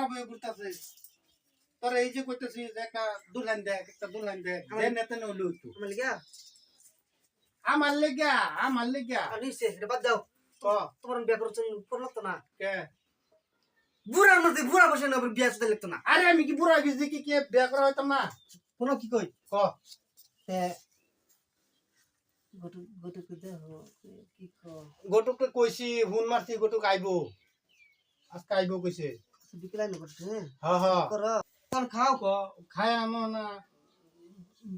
খারাপ হয়ে ঘুরতেছে। তোর এই যে করতেছি যে একটা দুলহান দেখ একটা দুলহান দেখ। আমার- যে নেতে নইলো একটু। আমার লিগা আমার লেগা আমার লেগা আর বাদ দাও। তোমার বিয়া করছেন করল তো না। কে? বুড়ার মধ্যে বুড়া বসে না আবার সাথে লিখতো না। আরে আমি কি বুড়া গেছি কি কে বিয়া করা হইতাম না? কোনো কি কই? ক? তে গটু গটু কই দেখো কি ক? গোটুককে কইছি হুন মারছি গোটুক আইবো। আজকে আইবো কইছে। বিকেলাই করছে হ্যাঁ হ্যাঁ কর খাও ক খায় আমো না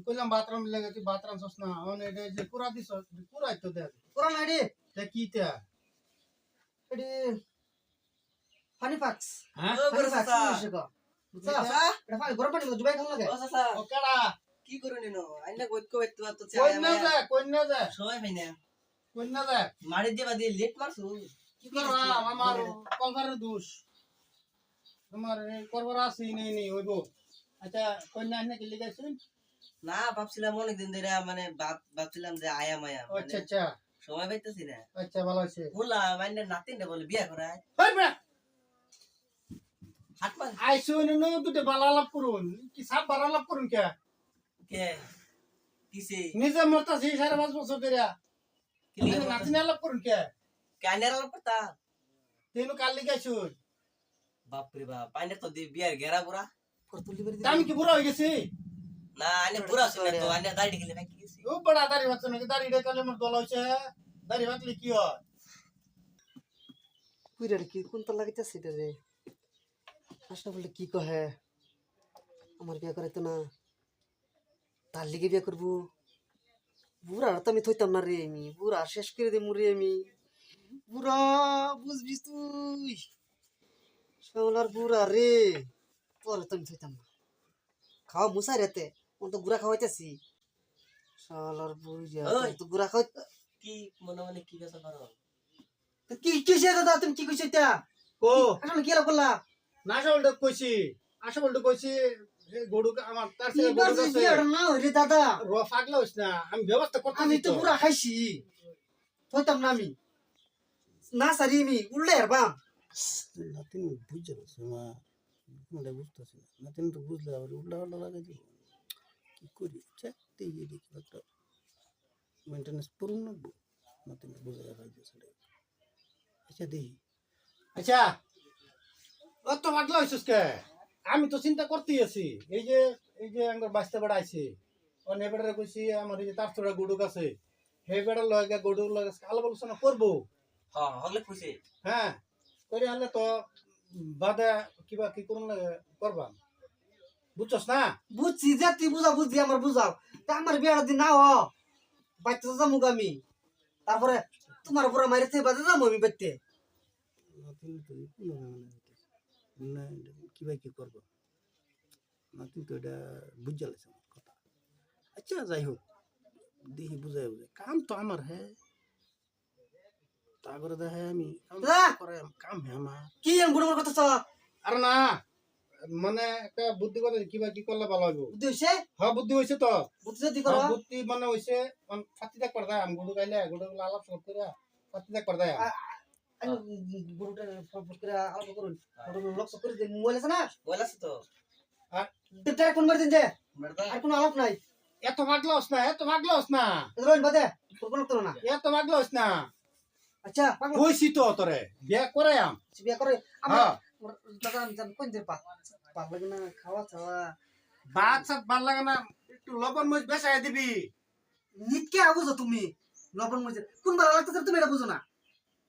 কইলাম বাথরুম লেগে তুই বাথরুম সস না অন এটা যে পুরা দিছ পুরা তো দেখ কর না রে তে কি তে এডি ফানি পাক্স হ্যাঁ ফানি পাক্স নিছে ক বুঝছ বুঝছা? এটা ফানি গরম পানি খাও লাগে ও কেডা কি করুন নো আইনা কইত কইত তো কই না যা কই না যা সবাই ভাই না কই না যা মারি দিয়ে দিয়ে লেট মারছু কি করবা আমার কলকারের দোষ তোমার করবার আছে নেই নেই হইব। আচ্ছা কন্যা কি না ভাবছিলাম অনেকদিন ধরে মানে ভাব- ভাবছিলাম যে আয়া মায়া আচ্ছা আচ্ছা। সময় পাইতেছি না। আচ্ছা ভালো আছে। নাতিনটা বলে বিয়া করায়। নো দুটো করুন। কি সাপ লাভ করুন কে? কে? কিসে? নিজে মরতা সেই সাড়ে পাঁচ বছর ধরে নিজে নাতি না লাভ করুন কে? কাইনার করতা তেনু কাল লিখাইছুন বাপরে বাপ আইনা তো দি বিয়ার গেরা তা আমি কি বুড়া হয়ে গেছি? না আইনা পুরা শুনে তো আইনা দাড়ি গেলে নাকি গেছি। ও বড়া দাড়ি বাচ্চা নাকি? দাড়ি রেখালে আমার দল হয়েছে দাড়ি বাঁচলে কি হয়? কুইরার কি কোন তো লাগাইতেছে এটা রে? আসলে বলে কি কহে? আমার বিয়া করাইতো না। তার লিগে বিয়া করব। বুড়া তো আমি থইতাম না রে আমি। বুড়া শেষ করে দে মুরে আমি। বুড়া বুঝবি তুই? শাওলার বুড়া রে তোর তো আমি থইতাম না খাওয়া মুসাই রেতে ওন তো গুড়া খাওয়াইতেছি শালার বুড়িয়া তো গুড়া খাওয়াই কি মনে মনে কি কথা পারো কি কিসে দাদা তুমি কি কইছো এটা ও আসলে কি করলা না আসলে কইছি আসলে কইছি এই গরু আমার তার সাথে গরু আছে না হইরে দাদা র ফাগলে হইছ না আমি ব্যবস্থা করতে আমি তো পুরা খাইছি হইতাম না আমি না সারি আমি উল্লে হারবাম নাতিন বুঝছে না মা মানে বুঝতেছি না নাতিন তো বুঝলে আবার উল্টা উল্টা লাগাই দিব কি করি চাকতে গিয়ে দেখি একটা করুন লাগবো নাতিন বুঝে রাখা দিয়েছে আচ্ছা দেখি আচ্ছা অত ফাগলে হইছস কে আমি তো চিন্তা করতেই আছি এই যে এই যে আমার বাঁচতে বেড়াইছে অন্য বেড়ারে কইছি আমার এই যে তার তোরা গরুক আছে হে বেড়ার লগে গরুর লগে আলাপ আলোচনা করব হ্যাঁ হগলে খুশি হ্যাঁ করে হলে তো বাদে কিবা কি করুন করবা বুঝছস না? বুঝছি যে তুই বুঝা বুঝছি আমার বুঝাও। তা আমার বিয়ার দিন না হ। বাইতে তো যামুক আমি। তারপরে তোমার পুরা মারি থেকে বাজে যাব আমি বাইতে না কিবা কি করব? নাতিন তো এটা বুঝে লাগছে আমার কথা। আচ্ছা যাই হোক। দেখি বুঝাই বুঝাই। কাম তো আমার হ্যাঁ। তারপরে দেখে আমি। কাম কাম আমার। কি এম বুড়ো কথা চ আর না মানে একটা বুদ্ধি কথা কিবা কি করলে ভালো হইব? বুদ্ধি হইছে? হ্যাঁ বুদ্ধি তো। বুদ্ধি যদি করো। হ্যাঁ, বুদ্ধি মানে হয়েছে ফাতি দেখ পারদা আম গুড়ু গাইলে গুড়ু আলাপ সব করে ফাতি দেখ পারদা আমি বুড়োটা ফট করে আলাপ করুন। লক্ষ্য করে দিন মোবাইল আছে না? বলাস তো। এটা কোন মারি দিন যে। আর কোনো আলাপ নাই। এত ভাগলাস না এত ভাগলাস না। রোহিন বাদে তোর করো না। এত ভাগলাস না। আচ্ছা কইছি তো তোরে বিয়া করে আম। বিয়া করে আমার হ্যাঁ। দাদা জান কোন দিন পা পাগল লাগে না খাওয়া খাওয়া ভাত ভালো লাগে না একটু লবণ মরিচ বেসাই দিবি। নিতকে বুঝো তুমি লবণ মরিচ। কোন ভালো লাগতেছে তুমি এটা বুঝো না।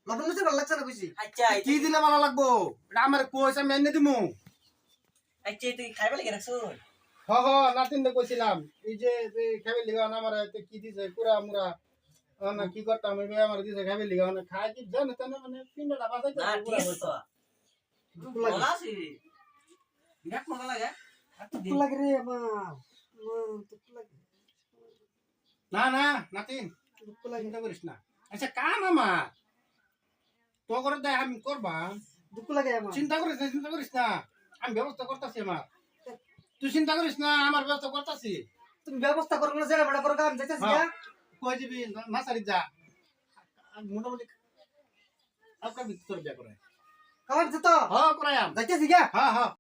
লবণ মরিচ ভালো লাগছে না বুঝি আচ্ছা কি দিলে ভালো লাগবো? এটা আমার কইছে আমি এনে দিমু। আচ্ছা তুই খাইবা লাগে রাখছো? হ হ নাতিনটা কইছিলাম। এই যে খাবি লিগা আমার কি দিছে পুরা মুরা না কি করতাম? আমি আমার দিছে খাবি লিগা না খাই কি জানে তানে মানে পিন্ডটা বাজাই না ঠিক আছে তো দুঃখ লাগে বিরাট মজা লাগে। আর লাগে রে আমার আমার লাগে। না না নাতিন দুঃখ লাগে। চিন্তা করিস না। আচ্ছা কাম আমার। তো করে দেয় আমি করবা। দুঃখ লাগে আমার। চিন্তা করিস না চিন্তা করিস না। আমি ব্যবস্থা করতেছি আমার। তুই চিন্তা করিস না আমার ব্যবস্থা করতেছি। তুমি ব্যবস্থা করো না বড় করো। না কই দিবি না সারি যা। মোটামুটি আপনার বিয়া করে খাবার তো হ্যাঁ করায়াম যাইতেছি গা? হ্যাঁ হ্যাঁ।